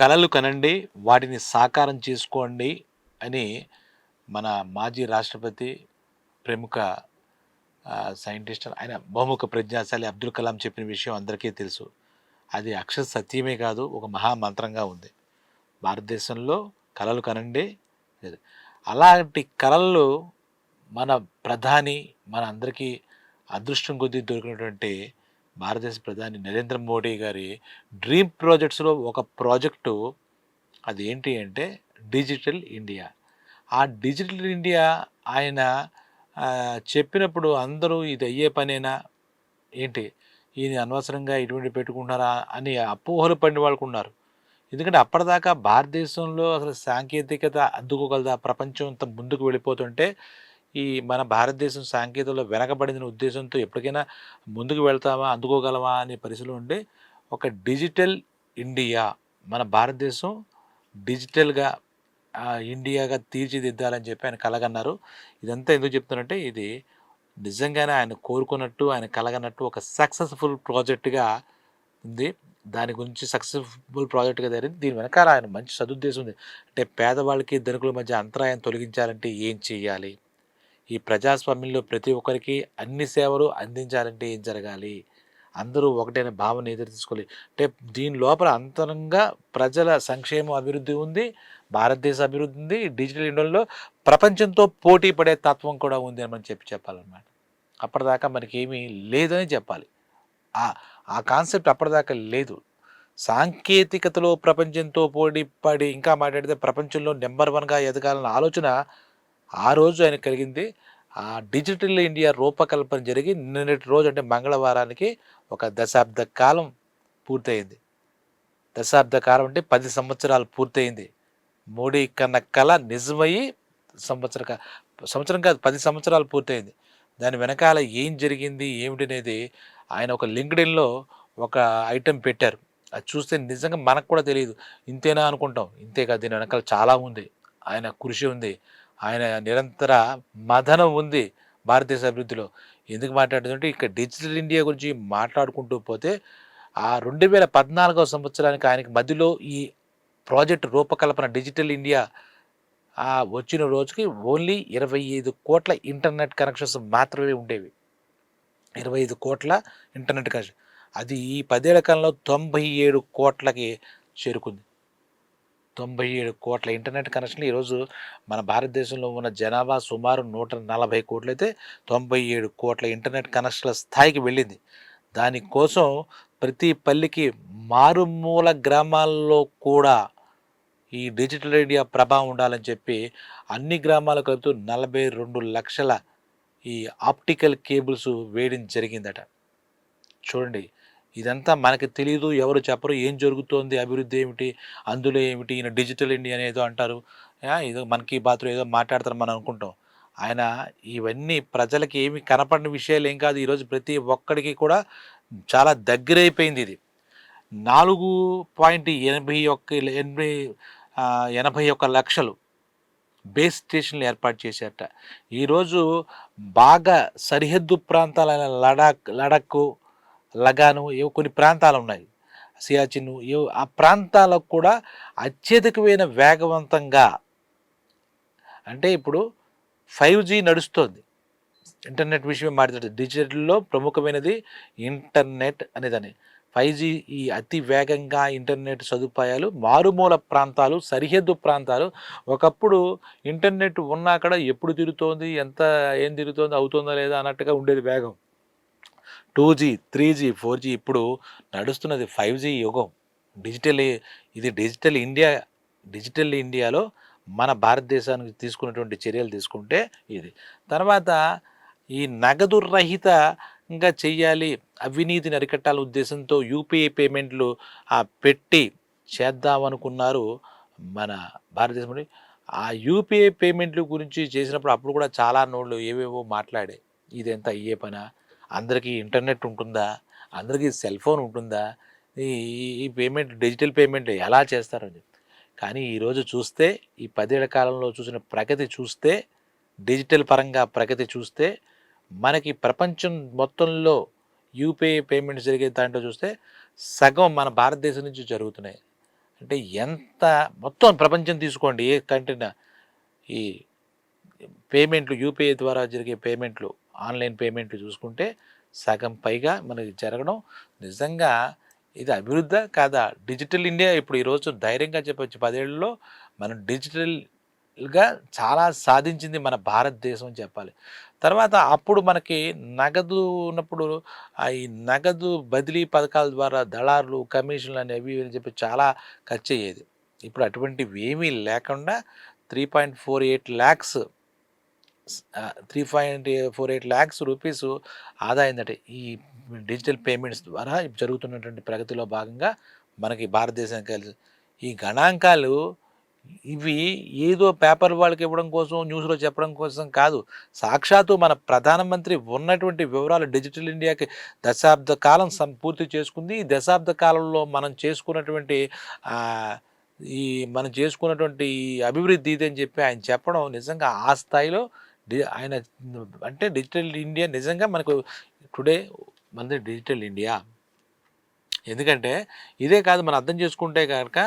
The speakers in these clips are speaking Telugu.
కళలు కనండి వాటిని సాకారం చేసుకోండి అని మన మాజీ రాష్ట్రపతి ప్రముఖ సైంటిస్ట్ ఆయన బహుముఖ ప్రజ్ఞాశాలి అబ్దుల్ కలాం చెప్పిన విషయం అందరికీ తెలుసు అది అక్షర సత్యమే కాదు ఒక మహామంత్రంగా ఉంది భారతదేశంలో కళలు కనండి లేదు. అలాంటి కళలు మన ప్రధాని మన అందరికీ అదృష్టం కొద్దీ దొరికినటువంటి భారతదేశ ప్రధాని నరేంద్ర మోడీ గారి డ్రీమ్ ప్రాజెక్ట్స్లో ఒక ప్రాజెక్టు అది ఏంటి అంటే డిజిటల్ ఇండియా. ఆ డిజిటల్ ఇండియా ఆయన చెప్పినప్పుడు అందరూ ఇది అయ్యే పనేనా? ఏంటి? ఈయన అనవసరంగా ఇటువంటి పెట్టుకుంటున్నారా? అని అపోహలు పడిన వాళ్ళకు ఉన్నారు. ఎందుకంటే అప్పటిదాకా భారతదేశంలో అసలు సాంకేతికత అందుకోగలదా ప్రపంచం అంత ముందుకు వెళ్ళిపోతుంటే ఈ మన భారతదేశం సాంకేతికతలో వెనకబడిన ఉద్దేశంతో ఎప్పటికైనా ముందుకు వెళ్తామా అందుకోగలమా అనే పరిస్థితులు ఉండే ఒక డిజిటల్ ఇండియా మన భారతదేశం డిజిటల్గా ఇండియాగా తీర్చిదిద్దాలని చెప్పి ఆయన కలగన్నారు. ఇదంతా ఎందుకు చెప్తున్నట్టే ఇది నిజంగానే ఆయన కోరుకున్నట్టు ఆయన కలగనట్టు ఒక సక్సెస్ఫుల్ ప్రాజెక్ట్గా ఉంది. దాని గురించి సక్సెస్ఫుల్ ప్రాజెక్ట్గా జరిగింది. దీని వెనకాల ఆయన మంచి సదుద్దేశం ఉంది. అంటే పేదవాళ్ళకి ధనికుల మధ్య అంతరాయం తొలగించాలంటే ఏం చేయాలి? ఈ ప్రజాస్వామ్యంలో ప్రతి ఒక్కరికి అన్ని సేవలు అందించాలంటే ఏం జరగాలి? అందరూ ఒకటైన భావన ఎదురు తీసుకోవాలి. అంటే దీని లోపల అంతరంగా ప్రజల సంక్షేమం అభివృద్ధి ఉంది భారతదేశ అభివృద్ధి ఉంది డిజిటల్ ఇండియాలో ప్రపంచంతో పోటీ పడే తత్వం కూడా ఉంది అని మనం చెప్పి చెప్పాలన్నమాట. అప్పటిదాకా మనకి ఏమీ లేదని చెప్పాలి. ఆ ఆ కాన్సెప్ట్ అప్పటిదాకా లేదు. సాంకేతికతలో ప్రపంచంతో పోటీ పడి ఇంకా మాట్లాడితే ప్రపంచంలో నెంబర్ వన్గా ఎదగాలన్న ఆలోచన ఆ రోజు ఆయన కలిగింది. ఆ డిజిటల్ ఇండియా రూపకల్పన జరిగి నిన్నటి రోజు అంటే మంగళవారానికి ఒక దశాబ్ద కాలం పూర్తయింది. దశాబ్ద కాలం అంటే పది సంవత్సరాలు పూర్తయింది. మోడీ కన్న కళ నిజమయ్యి సంవత్సర సంవత్సరం కాదు పది సంవత్సరాలు పూర్తయింది. దాని వెనకాల ఏం జరిగింది ఏమిటి అనేది ఆయన ఒక లింక్డ్ఇన్లో ఒక ఐటెం పెట్టారు. అది చూస్తే నిజంగా మనకు కూడా తెలియదు ఇంతేనా అనుకుంటాం. ఇంతే కాదు దీని వెనకాల చాలా ఉంది. ఆయన కృషి ఉంది. ఆయన నిరంతర మదనం ఉంది భారతదేశ అభివృద్ధిలో. ఎందుకు మాట్లాడుతుంటే ఇక డిజిటల్ ఇండియా గురించి మాట్లాడుకుంటూ పోతే ఆ రెండు వేల పద్నాలుగవ సంవత్సరానికి ఆయనకి మధ్యలో ఈ ప్రాజెక్ట్ రూపకల్పన డిజిటల్ ఇండియా వచ్చిన రోజుకి ఓన్లీ ఇరవై ఐదు కోట్ల ఇంటర్నెట్ కనెక్షన్స్ మాత్రమే ఉండేవి. ఇరవై ఐదు కోట్ల ఇంటర్నెట్ కనెక్షన్. అది ఈ పదేళ్ళ కాలంలో తొంభై ఏడు కోట్లకి చేరుకుంది. తొంభై ఏడు కోట్ల ఇంటర్నెట్ కనెక్షన్లు ఈరోజు మన భారతదేశంలో ఉన్న జనాభా సుమారు నూట నలభై కోట్లు అయితే తొంభై ఏడు కోట్ల ఇంటర్నెట్ కనెక్షన్ల స్థాయికి వెళ్ళింది. దానికోసం ప్రతి పల్లికి మారుమూల గ్రామాల్లో కూడా ఈ డిజిటల్ ఇండియా ప్రభావం ఉండాలని చెప్పి అన్ని గ్రామాలకు కలుపుతూ నలభై రెండు లక్షల ఈ ఆప్టికల్ కేబుల్స్ వేయడం జరిగిందట. చూడండి ఇదంతా మనకి తెలియదు ఎవరు చెప్పరు ఏం జరుగుతోంది అభివృద్ధి ఏమిటి అందులో ఏమిటి ఈయన డిజిటల్ ఇండియా అనేదో అంటారు. ఏదో మనకి బాత్రూమ్ ఏదో మాట్లాడతారు మనం అనుకుంటాం. ఆయన ఇవన్నీ ప్రజలకి ఏమి కనపడిన విషయాలు ఏం కాదు. ఈరోజు ప్రతి ఒక్కడికి కూడా చాలా దగ్గరైపోయింది ఇది. నాలుగు పాయింట్ ఎనభై ఒక్క ఎనభై ఎనభై ఒక్క లక్షలు బేస్ స్టేషన్లు ఏర్పాటు చేశారట. ఈరోజు బాగా సరిహద్దు ప్రాంతాలైన లడాక్ లడక్ లగాను ఏవో కొన్ని ప్రాంతాలు ఉన్నాయి సియాచిన్ ఏవో ఆ ప్రాంతాలకు కూడా అత్యధికమైన వేగవంతంగా అంటే ఇప్పుడు ఫైవ్ జీ నడుస్తుంది. ఇంటర్నెట్ విషయం మాట్లాడుతుంది. డిజిటల్లో ప్రముఖమైనది ఇంటర్నెట్ అనేదని ఫైవ్ జీ ఈ అతి వేగంగా ఇంటర్నెట్ సదుపాయాలు మారుమూల ప్రాంతాలు సరిహద్దు ప్రాంతాలు ఒకప్పుడు ఇంటర్నెట్ ఉన్నా అక్కడ ఎప్పుడు తిరుగుతోంది ఎంత ఏం తిరుగుతోంది అవుతుందా లేదా అన్నట్టుగా ఉండేది వేగం. Two G three G four G ఇప్పుడు నడుస్తున్నది ఫైవ్ జీ యుగం. డిజిటల్ ఇది డిజిటల్ ఇండియా డిజిటల్ ఇండియాలో మన భారతదేశానికి తీసుకున్నటువంటి చర్యలు తీసుకుంటే ఇది. తర్వాత ఈ నగదు రహిత ఇంకా చెయ్యాలి అవినీతిని అరికట్టాల ఉద్దేశంతో యూపీఐ పేమెంట్లు ఆ పెట్టి చేద్దామనుకున్నారు మన భారతదేశంలో ఆ యూపీఐ పేమెంట్ల గురించి చేసినప్పుడు అప్పుడు కూడా చాలా నోళ్ళు ఏవేవో మాట్లాడే ఇదెంత అయ్యే పనా? అందరికీ ఇంటర్నెట్ ఉంటుందా? అందరికీ సెల్ ఫోన్ ఉంటుందా? ఈ ఈ- పేమెంట్ డిజిటల్ పేమెంట్ ఎలా చేస్తారని చెప్పి. కానీ ఈరోజు చూస్తే ఈ పదేళ్ళ కాలంలో చూసిన ప్రగతి చూస్తే డిజిటల్ పరంగా ప్రగతి చూస్తే మనకి ప్రపంచం మొత్తంలో యూపీఐ పేమెంట్స్ జరిగే దాంట్లో చూస్తే సగం మన భారతదేశం నుంచి జరుగుతున్నాయి. అంటే ఎంత మొత్తం ప్రపంచం తీసుకోండి ఏ కంట్రీనా ఈ పేమెంట్లు యూపీఐ ద్వారా జరిగే పేమెంట్లు. ఆన్లైన్ పేమెంట్లు చూసుకుంటే సగం పైగా మనకి జరగడం నిజంగా ఇది అభివృద్ధి కాదా? డిజిటల్ ఇండియా ఇప్పుడు ఈరోజు ధైర్యంగా చెప్పొచ్చు. పదేళ్ళలో మనం డిజిటల్గా చాలా సాధించింది మన భారతదేశం అని చెప్పాలి. తర్వాత అప్పుడు మనకి నగదు ఉన్నప్పుడు ఆ ఈ నగదు బదిలీ పథకాల ద్వారా దళారులు కమిషన్లు అనేవి అని చెప్పి చాలా ఖర్చు అయ్యేది ఇప్పుడు అటువంటివి ఏమీ లేకుండా three point four eight lakhs three point four eight lakhs rupees ఆదాయిందట. ఈ డిజిటల్ పేమెంట్స్ ద్వారా జరుగుతున్నటువంటి ప్రగతిలో భాగంగా మనకి భారతదేశం కలిసి ఈ గణాంకాలు ఇవి ఏదో పేపర్ వాళ్ళకి ఇవ్వడం కోసం న్యూస్లో చెప్పడం కోసం కాదు. సాక్షాత్తు మన ప్రధానమంత్రి ఉన్నటువంటి వివరాలు డిజిటల్ ఇండియాకి దశాబ్ద కాలం సం పూర్తి చేసుకుంది. ఈ దశాబ్ద కాలంలో మనం చేసుకున్నటువంటి ఈ మనం చేసుకున్నటువంటి ఈ అభివృద్ధి ఇది అని చెప్పి ఆయన చెప్పడం నిజంగా ఆ స్థాయిలో ఆయన అంటే డిజిటల్ ఇండియా నిజంగా మనకు టుడే మనది డిజిటల్ ఇండియా. ఎందుకంటే ఇదే కాదు మనం అర్థం చేసుకుంటే కనుక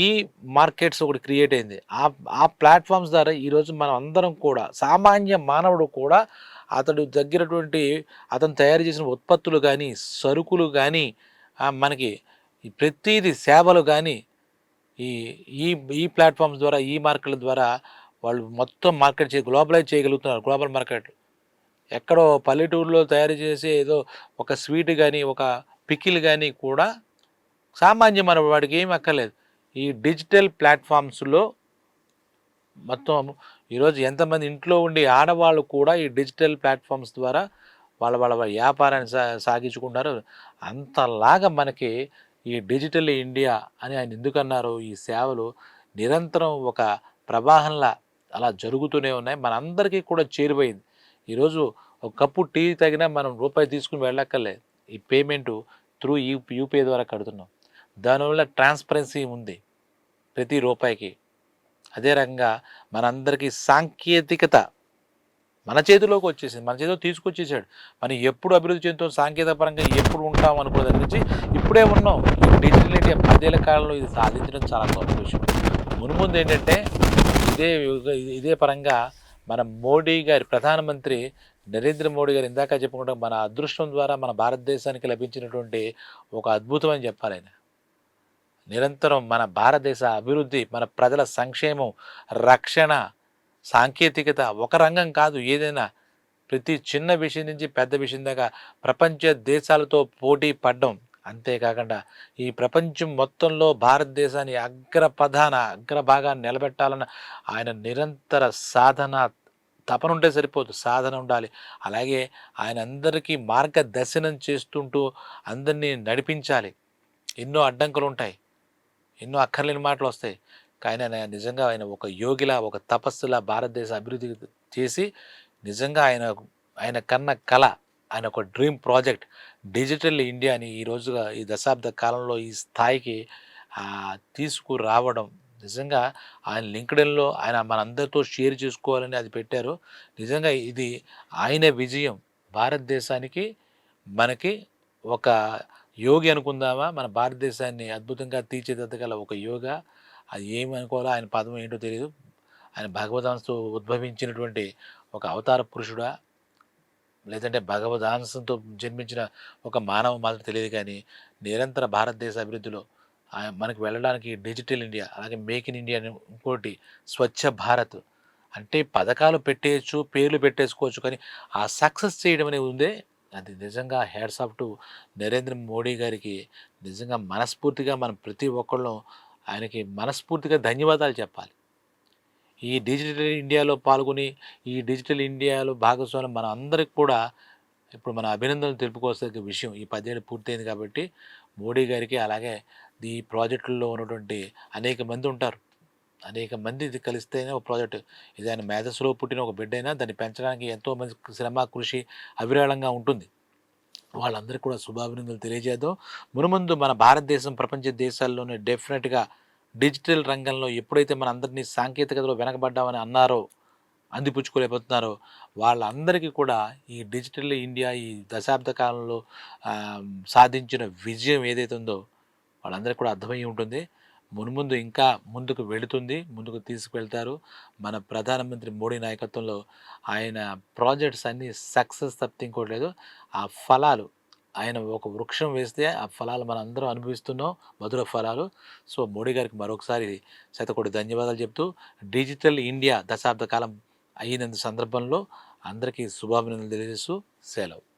ఈ మార్కెట్స్ ఒకటి క్రియేట్ అయింది. ఆ ఆ ప్లాట్ఫామ్స్ ద్వారా ఈరోజు మనం అందరం కూడా సామాన్య మానవుడు కూడా అతడు దగ్గరటువంటి అతను తయారు చేసిన ఉత్పత్తులు కానీ సరుకులు కానీ మనకి ప్రతిదీ సేవలు కానీ ఈ ఈ ఈ ప్లాట్ఫామ్స్ ద్వారా ఈ మార్కెట్ల ద్వారా వాళ్ళు మొత్తం మార్కెట్ చే గ్లోబలైజ్ చేయగలుగుతున్నారు గ్లోబల్ మార్కెట్. ఎక్కడో పల్లెటూరులో తయారు చేసే ఏదో ఒక స్వీట్ కానీ ఒక పికిల్ కానీ కూడా సామాన్య మన వాడికి ఏమి అక్కర్లేదు. ఈ డిజిటల్ ప్లాట్ఫామ్స్లో మొత్తం ఈరోజు ఎంతమంది ఇంట్లో ఉండి ఆడవాళ్ళు కూడా ఈ డిజిటల్ ప్లాట్ఫామ్స్ ద్వారా వాళ్ళ వాళ్ళ వ్యాపారాన్ని సా సాగించుకుంటారు అంతలాగా మనకి ఈ డిజిటల్ ఇండియా అని ఆయన ఎందుకన్నారు ఈ సేవలు నిరంతరం ఒక ప్రవాహంలా అలా జరుగుతూనే ఉన్నాయి. మనందరికీ కూడా చేరిపోయింది. ఈరోజు ఒక కప్పు టీ తగినా మనం రూపాయి తీసుకుని వెళ్ళక్కర్లేదు ఈ పేమెంట్ త్రూ యూ యూపీఐ ద్వారా కడుతున్నాం. దానివల్ల ట్రాన్స్పరెన్సీ ఉంది ప్రతి రూపాయికి. అదే రకంగా మనందరికీ సాంకేతికత మన చేతిలోకి వచ్చేసింది. మన చేతిలో తీసుకొచ్చేసాడు. మనం ఎప్పుడు అభివృద్ధి చెందుతాం? సాంకేతిక పరంగా ఎప్పుడు ఉంటాం అనుకున్న దగ్గర నుంచి ఇప్పుడే ఉన్నాం. డిజిటల్ ఇండియా పదేళ్ళ కాలంలో ఇది సాధించడం చాలా గొప్ప విషయం మునుముందు ఏంటంటే ఇదే ఇదే పరంగా మన మోడీ గారి ప్రధానమంత్రి నరేంద్ర మోడీ గారు ఇందాక చెప్పుకుంటాం మన అదృష్టం ద్వారా మన భారతదేశానికి లభించినటువంటి ఒక అద్భుతం అని చెప్పాలి ఆయన. నిరంతరం మన భారతదేశ అభివృద్ధి మన ప్రజల సంక్షేమం రక్షణ సాంకేతికత ఒక రంగం కాదు ఏదైనా ప్రతి చిన్న విషయం నుంచి పెద్ద విషయం దాకా ప్రపంచ దేశాలతో పోటీ పడడం అంతేకాకుండా ఈ ప్రపంచం మొత్తంలో భారతదేశాన్ని అగ్రపధాన అగ్రభాగాన్ని నిలబెట్టాలన్న ఆయన నిరంతర సాధన తపన ఉంటే సరిపోదు సాధన ఉండాలి. అలాగే ఆయన అందరికీ మార్గదర్శనం చేస్తుంటూ అందరినీ నడిపించాలి. ఎన్నో అడ్డంకులు ఉంటాయి. ఎన్నో అక్కర్లేని మాటలు వస్తాయి. కానీ ఆయన నిజంగా ఆయన ఒక యోగిలా ఒక తపస్సులా భారతదేశ అభివృద్ధి చేసి నిజంగా ఆయన ఆయన కన్న కళ ఆయన ఒక డ్రీమ్ ప్రాజెక్ట్. డిజిటల్ ఇండియాని ఈ రోజుగా ఈ దశాబ్ద కాలంలో ఈ స్థాయికి తీసుకురావడం. నిజంగా ఆయన లింక్డెన్లో ఆయన మనందరితో షేర్ చేసుకోవాలని అది పెట్టారు. నిజంగా ఇది ఆయన విజయం. భారతదేశానికి మనకి ఒక యోగి అనుకుందామా? మన భారతదేశాన్ని అద్భుతంగా తీర్చిదిద్దగల ఒక యోగా. అది ఏమనుకోవాలో అనుకోవాలో ఆయన పదం ఏంటో తెలియదు ఆయన భగవదాంశతో ఉద్భవించినటువంటి ఒక అవతార పురుషుడా. లేదంటే భగవదాంశంతో జన్మించిన ఒక మానవ మాత్రం తెలియదు కానీ నిరంతర భారతదేశ అభివృద్ధిలో ఆయన మనకు వెళ్ళడానికి డిజిటల్ ఇండియా అలాగే మేక్ ఇన్ ఇండియా ఇంకోటి స్వచ్ఛ భారత్ అంటే పథకాలు పెట్టేయచ్చు పేర్లు పెట్టేసుకోవచ్చు కానీ ఆ సక్సెస్ చేయడం అనేది ఉందే. అది నిజంగా hats off to Narendra Modi గారికి నిజంగా మనస్ఫూర్తిగా మనం ప్రతి ఒక్కళ్ళం ఆయనకి మనస్ఫూర్తిగా ధన్యవాదాలు చెప్పాలి. ఈ డిజిటల్ ఇండియాలో పాల్గొని ఈ డిజిటల్ ఇండియాలో భాగస్వామ్యం మన అందరికి కూడా ఇప్పుడు మన అభినందనలు తెలుపుకోవాల్సిన విషయం. ఈ పదేళ్ళు పూర్తయింది కాబట్టి మోడీ గారికి అలాగే ఈ ప్రాజెక్టుల్లో ఉన్నటువంటి అనేక మంది ఉంటారు. అనేక మంది ఇది కలిస్తేనే ఒక ప్రాజెక్ట్. ఇది ఆయన మేధస్సులో పుట్టిన ఒక బిడ్డ అయినా దాన్ని పెంచడానికి ఎంతో మంది శ్రమ కృషి అవిరాళంగా ఉంటుంది. వాళ్ళందరికీ కూడా శుభాభినందనలు తెలియజేద్దాం. మునుముందు మన భారతదేశం ప్రపంచ దేశాల్లోనే డెఫినెట్గా డిజిటల్ రంగంలో ఎప్పుడైతే మన అందరినీ సాంకేతికతలో వెనకబడ్డామని అన్నారో అందిపుచ్చుకోలేకపోతున్నారో వాళ్ళందరికీ కూడా ఈ డిజిటల్ ఇండియా ఈ దశాబ్ద కాలంలో సాధించిన విజయం ఏదైతే ఉందో వాళ్ళందరికీ కూడా అర్థమయ్యి ఉంటుంది. మున్ముందు ఇంకా ముందుకు వెళుతుంది ముందుకు తీసుకువెళ్తారు. మన ప్రధానమంత్రి మోడీ నాయకత్వంలో ఆయన ప్రాజెక్ట్స్ అన్నీ సక్సెస్ తప్పితే ఇంకోటి లేదు. ఆ ఫలాలు ఆయన ఒక వృక్షం వేస్తే ఆ ఫలాలు మనం అందరం అనుభవిస్తున్నాం మధుర ఫలాలు. సో మోడీ గారికి మరొకసారి శతకోటి ధన్యవాదాలు చెప్తూ డిజిటల్ ఇండియా దశాబ్ద కాలం అయినందు సందర్భంలో అందరికీ శుభాభినందనలు తెలియజేస్తూ సెలవు.